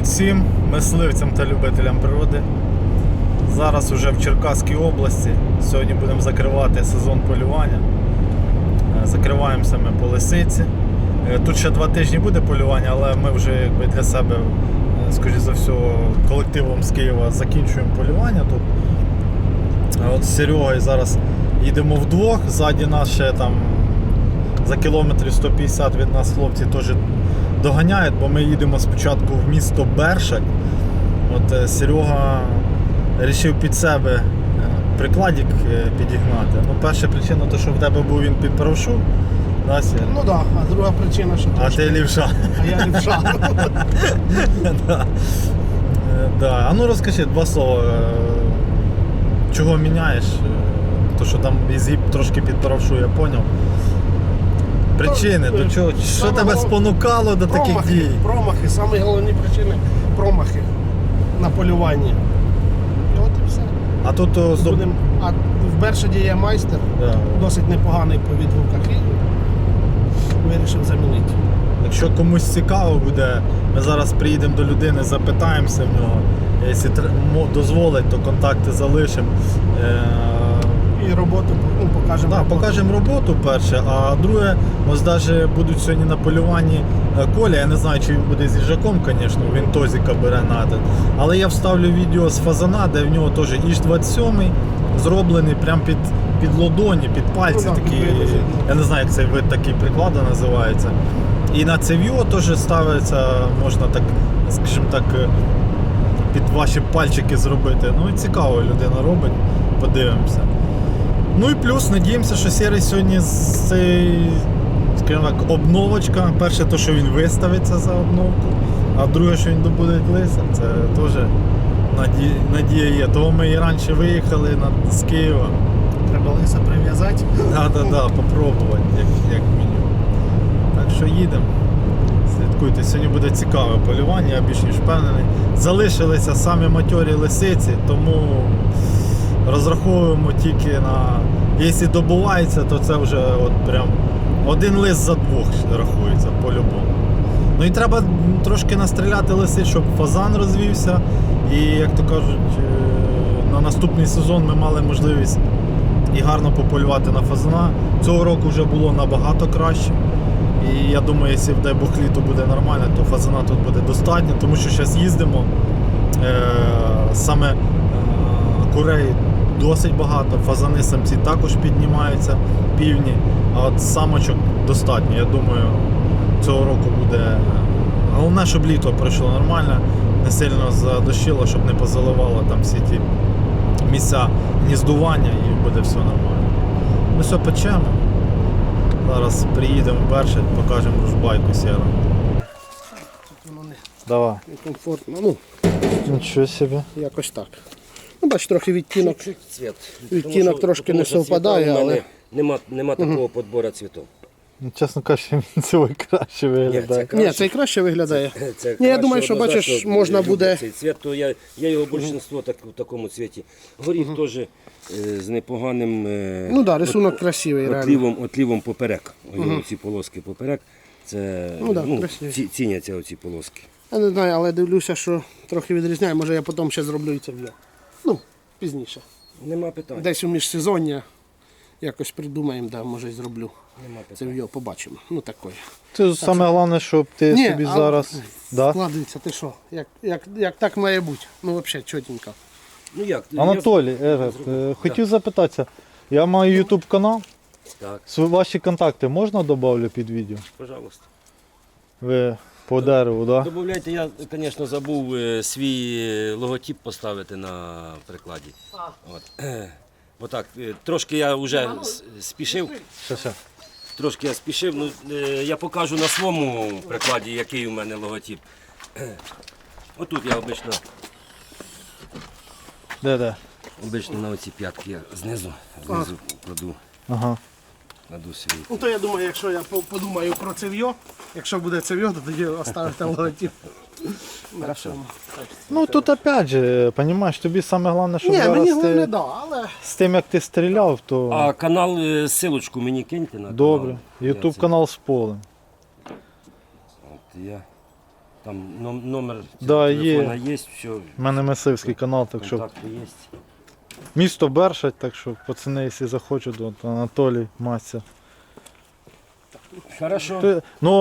Привіт всім мисливцям та любителям природи. Зараз уже в Черкаській області. Сьогодні будемо закривати сезон полювання. Е, Закриваємося ми по лисиці. Е, Тут ще два тижні буде полювання, але ми вже якби для себе, е, скоріш за все, колективом з Києва закінчуємо полювання тут. От з Серегою зараз їдемо вдвох, ззаді нас ще там за кілометрів 150 від нас хлопці теж доганяють, бо ми їдемо спочатку в місто Бершать. От е, Серега вирішив під себе е, прикладик е, підігнати. Ну, перша причина, то, що в тебе був він під правшу. Да, Ну так, да. а друга причина, що а ти лівша. а я лівша. да. Да. А ну розкажи два слова. Чого міняєш? То, що там ізгиб трошки підправшу, я зрозумів. Причини, до чого? Що тебе спонукало до таких дій? промахи, самі головні причини промахи на полюванні. І от і все. А тут о. Будем... А в Бершаді є майстер, да. досить непоганий по відгуках і вирішив замінити. Якщо комусь цікаво буде, ми зараз приїдемо до людини, запитаємося в нього. Якщо тр- мо- дозволить, то контакти залишимо. Е, І роботу ну, покажемо. Роботу. покажемо роботу перше, а друге, ось навіть будуть сьогодні на полюванні е, Коля. Я не знаю, чи він буде з їжаком, звісно, він тозіка бере на. Але я вставлю відео з фазана, де в нього теж іж 27 зроблений прямо під, під лодоні, під пальці Ну такі. під. Я не знаю, як цей вид такий приклада називається. І на це відео теж ставиться, можна так, скажімо так, е, під ваші пальчики зробити. Ну і цікаво людина робить, подивимося. Ну і плюс надіємося, що серий сьогодні з цей, скажімо так, обновочка. Перше, то, що він виставиться за обновку, а друге, що він добуде лиса, це теж надія, надія є. Того ми і раніше виїхали на, з Києва. Треба лиса прив'язати. Так, так, так, попробувати, як, як мінімум. Так що їдемо. Слідкуйте, сьогодні буде цікаве полювання, я більш ніж впевнений. Залишилися самі матьорі лисиці, тому розраховуємо тільки на. Якщо добувається, то це вже от прям один лист за двох рахується по-любому. Ну і треба трошки настріляти лисиць, щоб фазан розвівся. І, як то кажуть, е, на наступний сезон ми мали можливість і гарно пополювати на фазана. Цього року вже було набагато краще. І я думаю, якщо дай Бог літо буде нормально, то фазана тут буде достатньо, тому що зараз їздимо. Е, саме е, курей досить багато, фазани самці також піднімаються, півні, а от самочок достатньо. Я думаю, цього року буде. Головне, щоб літо пройшло нормально, не сильно задощило, щоб не позаливало там всі ті місця гніздування і буде все нормально. Ми все печемо. Зараз приїдемо перше, покажемо ружбайку сіру. Тут воно не, Давай. не комфортно. Ну, Нічого собі. якось так. Ну, бач, трохи відтінок. Чуть цвет. Відтінок Тому що- трошки тому не що цвіта совпадає, мене але- Нема, нема такого подбору цвітів. Ну, чесно кажучи, він цього краще виглядає. це- Ні, цей краще виглядає. Це Ні, я краще, думаю, що однозначно, бачиш, можна люблю буде- Цей цвіт, то я, я його більшинство так, в такому цвіті. Горіх теж е, з непоганим е, Ну так, да, рисунок красивий, реально. отлівом, отлівом поперек. Ось ці полоски поперек. Це Ну да, красиві. ці, ціняться оці полоски. Я не знаю, але дивлюся, що трохи відрізняє. Може я потім ще зроблю і це відео. Ну, пізніше. Нема питань. Десь у міжсезоння якось придумаємо, да, може і зроблю. Нема Це питань. відео побачимо. Ну такое. Це саме головне, щоб ти Ні, собі а- зараз. Да? Складується, ти що? Як, як, як так має бути? Ну взагалі чотенько. Ну як? я- Анатолій, Ерет, е, хотів запитатися. Я маю YouTube канал. Так, Ваші контакти можна додавлю під відео? пожалуйста. Ви по дереву, так? Да? Добавляйте, я, звісно, забув е, свій е, логотип поставити на прикладі. От. Бо так, е, трошки я вже с- спішив, трошки я спішив. Ну, е, я покажу на своєму прикладі, який у мене логотип. Отут я обично, Де, де? обично на оці п'ятки я знизу, знизу кладу, Ага. Кладу свій. Ну то я думаю, якщо я подумаю про цев'йо, якщо буде цев'йо, то тоді оставити логотип. Хорошо. Ну тут опять же, розумієш, тобі саме головне, щоб Ні, зараз мені ти, да, але з тим, як ти стріляв, то А канал, е, силочку мені киньте на добре. канал. Я YouTube це- канал з полем. От я Там ном- номер Да, телефона є. є, все, У мене мисливський канал, так що контакти є. Місто Бершать, так що пацани, якщо захочуть, от Анатолій, Мася. Хорошо. Ти- Ну,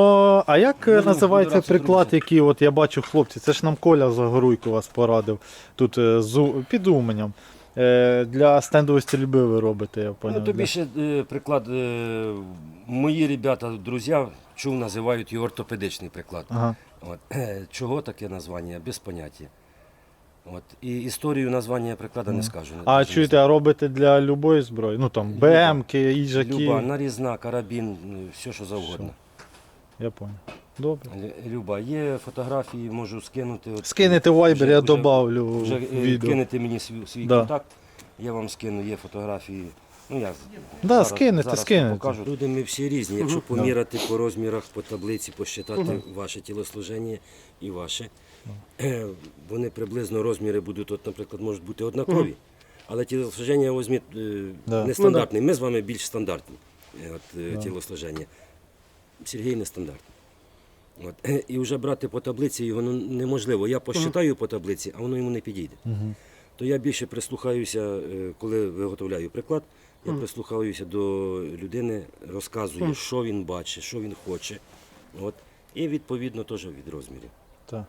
а як е, називається приклад, друзі. який от я бачу хлопці, це ж нам Коля Загоруйко вас порадив тут е, з У- під Уменем. Е, Для стендової стрільби ви робите, я поняв. Ну, тобі ще е, приклад, е, мої ребята, друзі, чув, називають його ортопедичний приклад. Ага. От. Чого таке названня? Без поняття. От. І історію названня прикладу не скажу. не- А не чуєте, а робите для любої зброї? Ну там Люба. БМки, їжаки. Люба, нарізна, карабін, ну, все, що завгодно. Я понял. Добре. Лю- Люба, є фотографії, можу скинути. От, Скинете в Viber, вже- я вже- добавлю Вже е, відео. кинете мені свій, свій Да. контакт, я вам скину, є фотографії. Ну, я Да, скинете, скинете. Покажу. Люди ми всі різні. Якщо поміряти по розмірах, по таблиці, посчитати ваше тілослуження і ваше, вони приблизно розміри будуть, от, наприклад, можуть бути однакові. Але тілослуження візьміть е, Да. нестандартне. Ми з вами більш стандартні е, от, е, тілослуження. Сергій нестандартний. От. е, І вже брати по таблиці його ну, неможливо. Я посчитаю по таблиці, а воно йому не підійде. То я більше прислухаюся, е, коли виготовляю приклад, я прислухаюся до людини, розказую, що він бачить, що він хоче. От. І відповідно теж від розмірів. Так.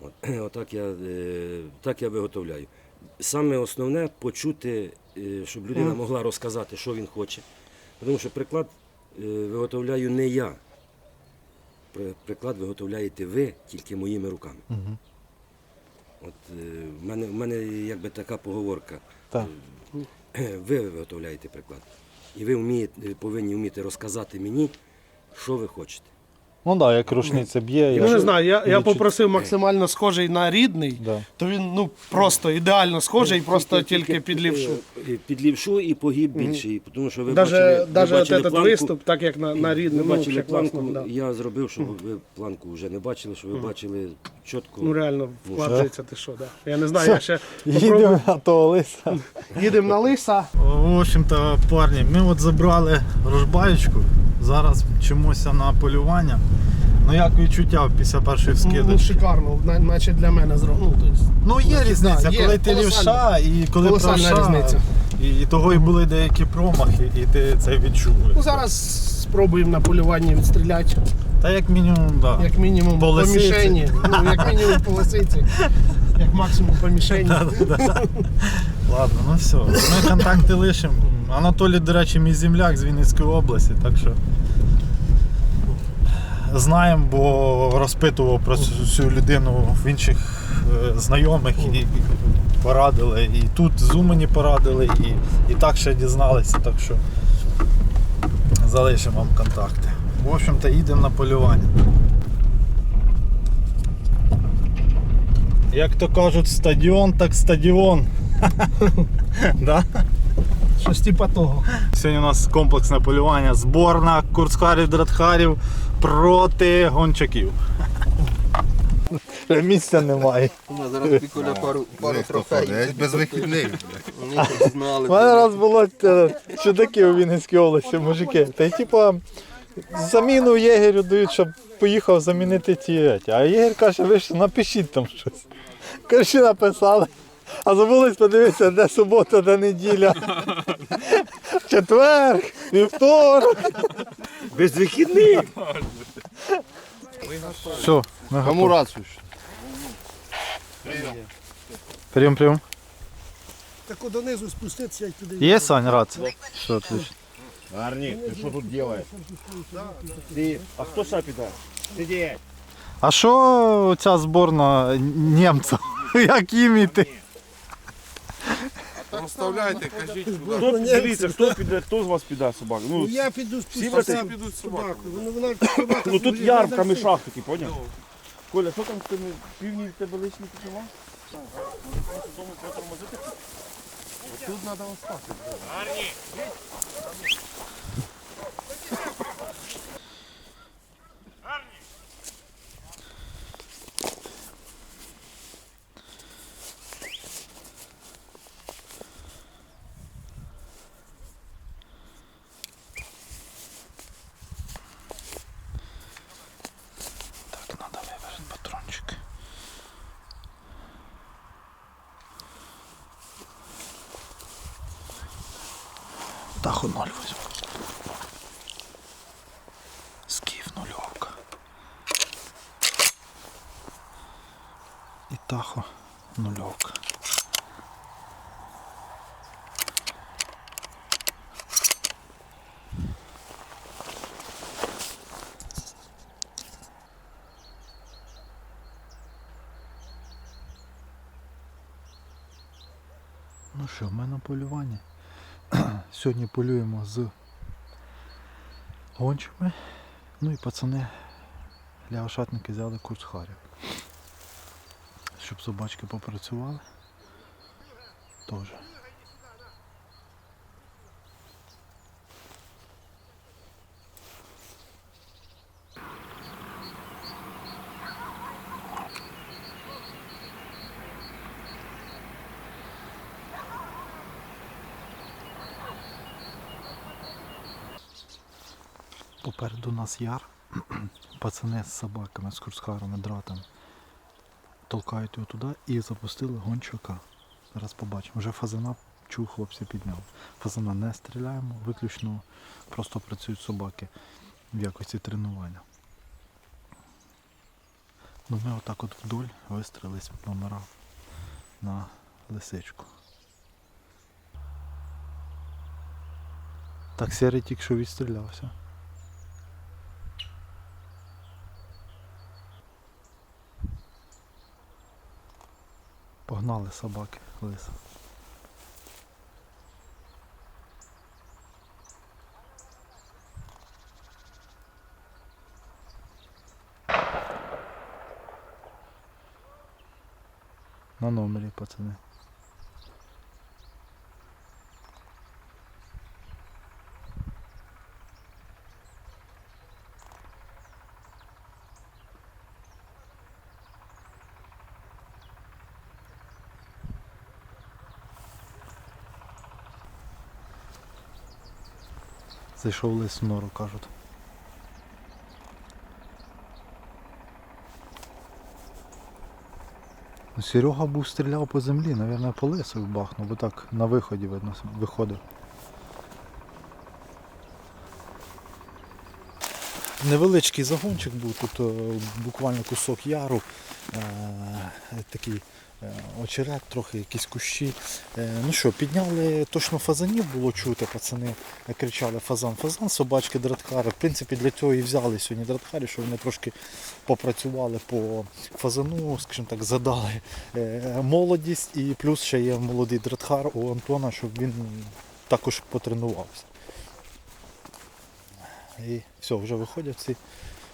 От. Отак я, е, так я виготовляю. Саме основне почути, е, щоб людина могла розказати, що він хоче. Тому що приклад е, виготовляю не я. Приклад виготовляєте ви тільки моїми руками. Мгм. От в мене, в мене якби така поговорка. Так. Ви виготовляєте приклад. І ви вмієте, повинні вміти розказати мені, що ви хочете. Ну так, да, як рушниця б'є. Ну, не знаю, я, я попросив максимально схожий на рідний, Да. то він ну просто ідеально схожий, просто тільки під лівшу. Е, Під лівшу і погиб більший. Тому що ви Даже, бачили, ви даже бачили этот планку, виступ, так як на, на Ви рідний, ну, бачили взагалі класно. планку, Да. я зробив, щоб ви планку вже не бачили, щоб ви бачили чітко. Ну реально Ну, вкладається ти що, да. Я не знаю, я ще Їдемо на того лиса. їдемо на лиса. В общем-то, парні, ми от забрали рожбаєчку, зараз вчимося на полювання. Ну як відчуття після першої Ну, шикарно, наче для мене зроблено. Ну, Ну є різниця, є, коли ти лівша і коли правша. різниця. І, і того і були деякі промахи, і ти це відчуєш. ну зараз спробуємо на полюванні відстріляти, Та як мінімум, так. Да. як мінімум По по, мішені. Ну, як мінімум по лисиці, як максимум по мішені. Ладно, ну все. Ми контакти лишимо. Анатолій, до речі, мій земляк з Вінницької області, так що знаємо, бо розпитував про цю людину в інших е, знайомих і порадили. І тут з Умані порадили, і, і так ще дізналися, так що залишимо вам контакти. В общем-то, їдемо на полювання. Як то кажуть, стадіон, так стадіон. Щось типа того. Сьогодні у нас комплексне полювання. Зборна Курцхарів Дратхарів проти гончаків. Місця немає. Ну, зараз пікуля пару, пару трофеїв. без вихідних. У мене раз було е, чудаки у Вінницькій області, мужики. Та й типа заміну єгерю дають, щоб поїхав замінити ті. А єгер каже, ви ж напишіть там щось. Коротше, написали. А забулись подивитися, де субота, де неділя. Четвер, вівторок. Без вихідних! Все, ми Кому рацію? Прям прям. Так донизу спуститися і туди. Є Сань, рад? Все, отлично. Гарні, ти що тут робиш? Ти, а хто ще піде? Сидіть. А що ця зборна німців? Як їм іти? Розставляйте, кажіть куди. Хто, дивіться, хто піде, хто з вас піде собак? Ну, Я піду Всі брати спуститися. підуть собаку. Ну, вона собака ну тут ярмарка ярмка рядом. мішах такий, поняв? Коля, що там з тими півні в тебе лишні почала? Тут треба остати. Так, треба вибрати. Тахо 0 візьму. Скіф нульовка. І Тахо нульовка. Ну що, ми на полюванні. Сьогодні полюємо з гончими. Ну і пацани лягошатники взяли курс харів. Щоб собачки попрацювали. Теж. Попереду нас яр. Пацани з собаками, з курсхарами, дратами. Толкають його туди і запустили гончака. Зараз побачимо. Вже фазана чув, хлопці підняли. Фазана не стріляємо, виключно просто працюють собаки в якості тренування. Ну ми отак от вдоль вистрілились номера на лисичку. Так сірий тільки що відстрілявся. Погнали собаки лиса. На номері, пацани. Зайшов лис в нору, кажуть. Ну, Серега був стріляв по землі, мабуть, по лису бахнув, бо так на виході видно виходив. Невеличкий загончик був, тут е, буквально кусок яру, такий е, очерет, трохи якісь кущі. Е, ну що, підняли точно фазанів, було чути, пацани кричали фазан, фазан, собачки, драткари. В принципі, для цього і взяли сьогодні драткарі, щоб вони трошки попрацювали по фазану, скажімо так, задали е, молодість і плюс ще є молодий дратхар у Антона, щоб він також потренувався. І все, вже виходять всі.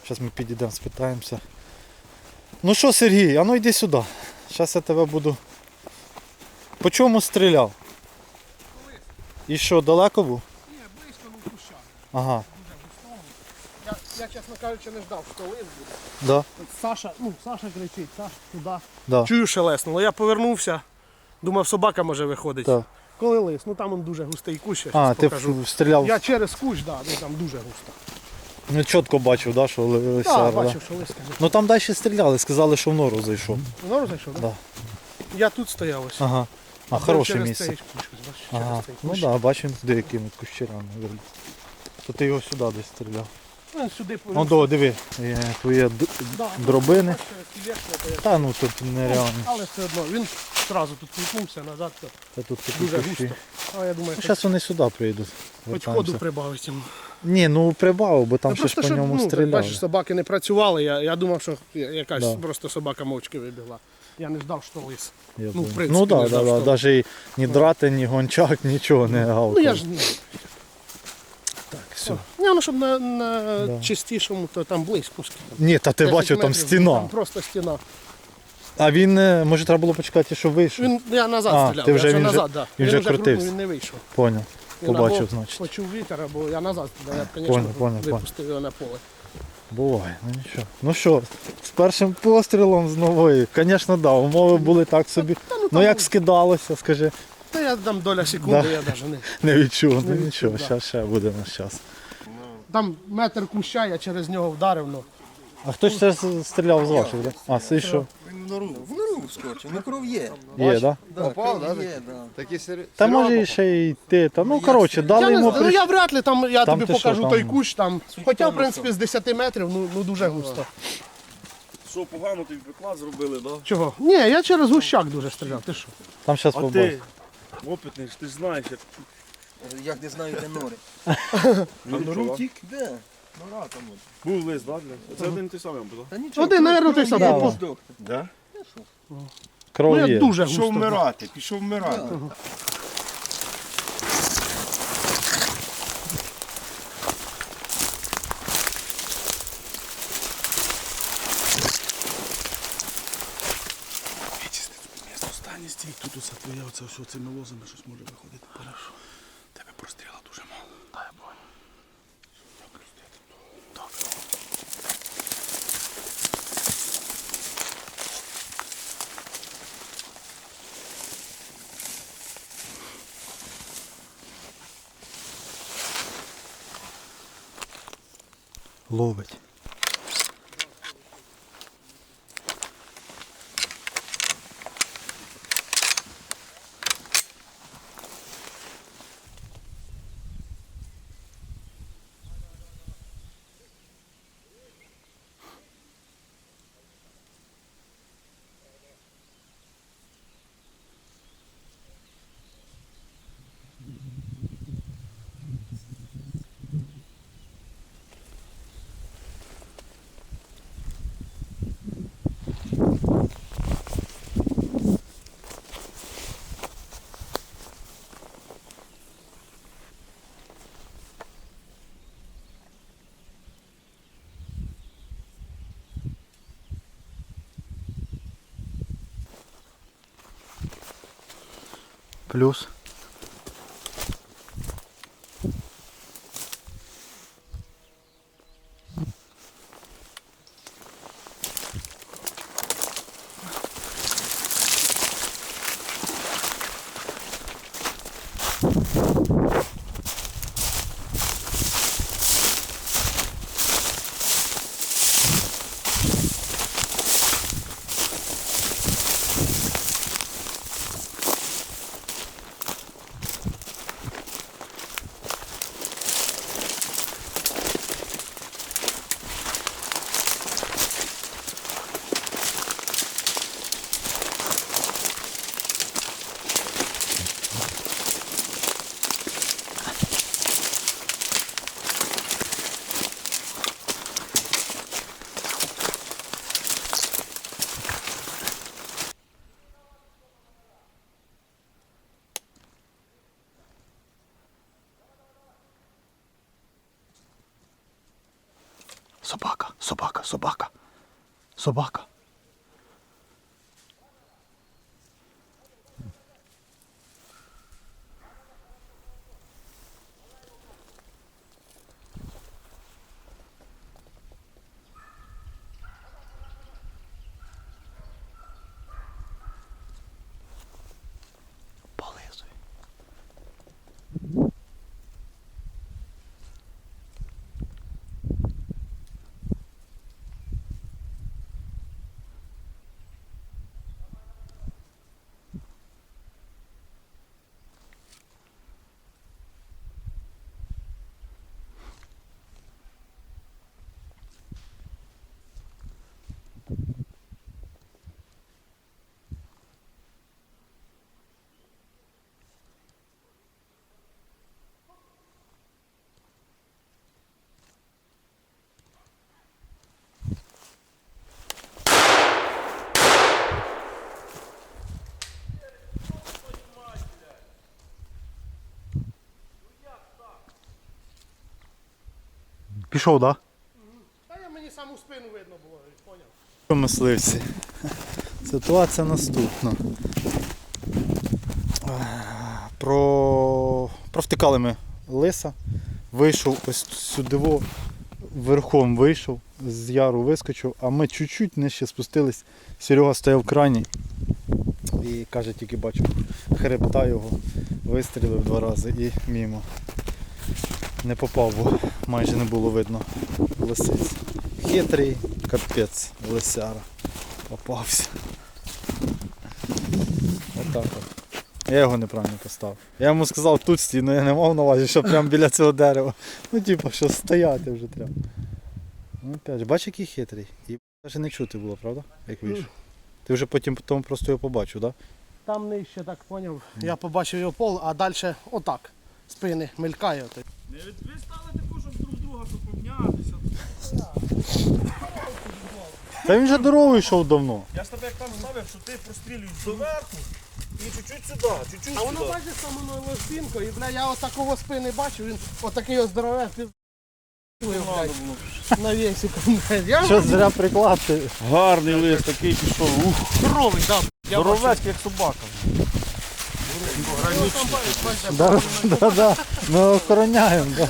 Зараз ми підійдемо, спитаємося. Ну що, Сергій, а ну йди сюди. Зараз я тебе буду. По чому стріляв? І що, далеко був? Ні, близько ну куща. Ага, Я, я, чесно кажучи, не ждав, що лис буде. да, От Саша, ну, Саша кричить, Саша туди. да. Чую шелеснуло. Я повернувся, думав, собака може виходить. Так. Коли лис, ну там он дуже густий кущ, я А, ти покажу. стріляв. Я через кущ, да, ну там дуже густо. Ну чітко бачив, да, що лисяр. Так, да. бачив, що лис. Ну там далі стріляли, сказали, що в нору зайшов. В нору зайшов, так? Да. Я тут стояв ось. Ага. А, хороше через місце. цей кущ, ось, бачиш, Ага. цей Ну кущ. так, да, бачимо, де якими кущерями. То ти його сюди десь стріляв. Ну, сюди Ну до, диви, є твої д- Да, дробини. то я- Та ну тут нереально. Але все одно, він одразу тут крутнувся назад, то Та тут такі дуже кущі. густо. А я думаю, Ну, хоч, зараз вони сюди прийдуть. хоч ходу прибавить йому. Ні, ну прибав, бо там Ну, ще ж по щоб, ньому ну, стріляли. Бачиш, собаки не працювали, я, я думав, що якась Да. просто собака мовчки вибігла. Я не ждав, що лис. Я ну, в понял. принципі, ну да, не да, знав, да, що- навіть ні драти, ні гончак, нічого не гавкав. Ну я ж. Так, все. Ні, ну щоб на, на Да. чистішому, то там близько. скільки. Ні, та ти 10 бачив, там метрів, стіна. Там просто стіна. А він, е, може, треба було почекати, що вийшов. Він, я назад А, стріляв, ти вже- я вже він вже- назад, да. він вже крутнув, крутився. він не вийшов. Поняв. Він Побачив, або значить. Почув вітер, або я назад стріляв, я б, звісно, Понял, понял, випустив його на поле. Буває, ну нічого. Ну що, з першим пострілом з нової. Звісно, да, умови були так собі. Та, ну, Ну там, як скидалося, скажи, Та я дам доля секунди, Да. я навіть не. не відчув, ну Не відчув, нічого, да. ще, ще буде наш час. Там метр куща, я через нього вдарив, ну. А хто ж це стріляв з ваших, да? А, це що? Він в нору. В нору вскочив. Ну кров є. Є, да? Да, Попав, кров да, є, да. Такі сер... Та може і ще й йти. Та, ну, коротше, дали Я, не, йому знаю, ну, я вряд ли там, я Там тобі ти що, покажу там? той кущ там. Хоча, в принципі, з 10 метрів, ну, ну дуже густо. Що, погано тобі приклад зробили, да? Чого? Ні, я через гущак дуже стріляв. Ти що? Там зараз А побачиш. ти, опитний, ж ти ж знаєш, як Як не знаю, де нори. на нору тік. Де? Нора там от. Був лист, да, бля? Це один і той самий, да? Та нічого. Один, кров наверно, той самий. ну, Да. Да? Кров Ну, є. я дуже Пішов густо. вмирати, пішов вмирати. Останній стій, тут усе твоє, оце все цими лозами щось може виходити. Хорошо. Тебе простріла дуже мало. Та я понял. Добре. Ловить. Плюс. Собака, собака, собака. Собака. Пішов, так? Да? Та я мені саму спину видно було, поняв. Мисливці. Ситуація наступна. Про... Провтикали ми лиса, вийшов ось сюди, верхом вийшов, з яру вискочив, а ми чуть-чуть нижче спустились. Серега стояв в крані і каже, тільки бачу хребта його, вистрілив два рази і мімо. Не попав, бо майже не було видно лисиць. Хитрий капець лисяра. Попався. так. от. Я його неправильно поставив. Я йому сказав тут стій, але я не мав на увазі, що прямо біля цього дерева. Ну, типу, що стояти вже треба. Ну, опять бач, який хитрий. І навіть не чути було, правда? Як вийшов. Ти вже потім просто його побачив, так? Да? Там нижче так поняв. Я побачив його пол, а далі отак. Спини мелькає. Не ви стали таку, щоб друг друга щоб помнятися. Та він же дорогу йшов давно. Я ж тебе як там ставив, що ти прострілюєш доверху і чуть-чуть сюди, чуть-чуть А воно сюди. бачить самою лощинкою, і бля, я отакого спини бачу, він отакий ось здорове пів. На блядь. Я Що зря прикласти. Гарний лист, такий пішов. Ух, здоровий, да. Я бачу. здоровецький, як собака. Ну, там, бачиш, бачиш, Да, да, да. Ми охороняємо. Да.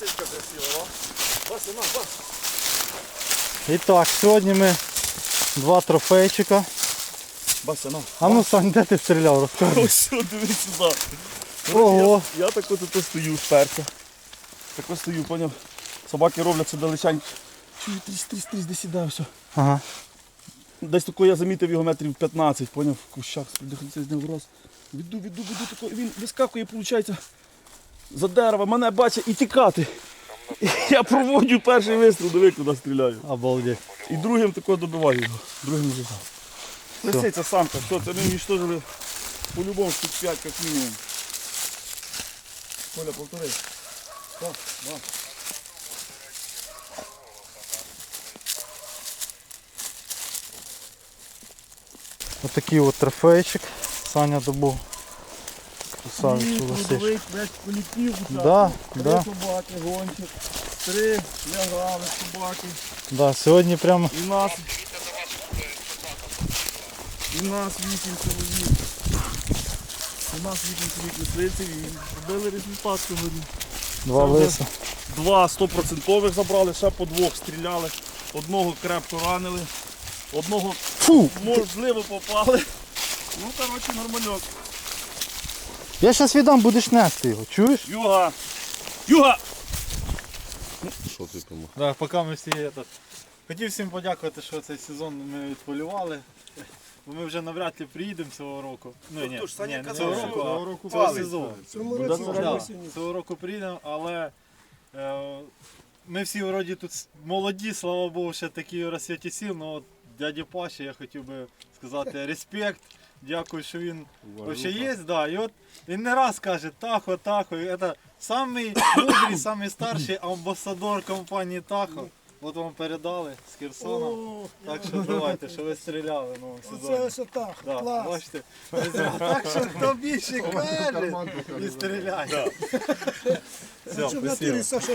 Лисичка красива, а? Бася, на, бас. І так, сьогодні ми два трофейчика. Бася, на. А ну Сань, де ти стріляв? Розкажи. Ось що, дивись сюди. Ого. Я, я так от тут стою вперся. Так ось стою, поняв. Собаки роблять це далечень. Чую, тріс, тріс, тріс, десь іде все. Ага. Десь тако я замітив його метрів 15, поняв, в кущах спідихнувся з ним враз. Віду, віду, віду, тако, він вискакує, виходить, за дерево, мене бачить і тікати. І я проводжу перший вистріл, диви, куди стріляю. Обалдеть. І другим тако добиваю його. Другим не забрав. Лисиця самка, все, це ми уничтожили по-любому штук 5, як мінімум. Коля, повтори. Так, так. Отакий от трофейчик. Саня добув. Красавець лисич. Трудовий весь колектив. Да, Три да, собаки, гонщик, три лягали собаки. да. Сьогодні прямо І нас. І нас вісім чоловік. У нас вісім чоловік мисливців і робили результат сьогодні. два вже- лиса. Два стопроцентових забрали, ще по двох стріляли. Одного крепко ранили, одного Фу! можливо попали. Ну, коротше, нормальок. Я зараз віддам, будеш нести його, чуєш? Юга! Юга! Що ти тому? Да, поки ми всі этот... Хотів всім подякувати, що цей сезон ми відполювали. Бо ми вже навряд ли приїдемо цього року. Ну, ні, ж Саня ні, не казав, цього року, цього а року цього сезону. Цьому році вже Да, цього року приїдемо, але е, ми всі вроді тут с- молоді, слава Богу, ще такі в розсвіті сіл, але от дяді Паші я хотів би сказати респект. Дякую, що він ще є. Да, і от він не раз каже, Тахо, Тахо. І це самий мудрий, самий старший амбасадор компанії Тахо. От вам передали з Херсона. Так що давайте, що ви стріляли в новому сезоні. Це так, Да, клас. бачите, так що хто більше каже і стріляє. Все, спасибо. Саша,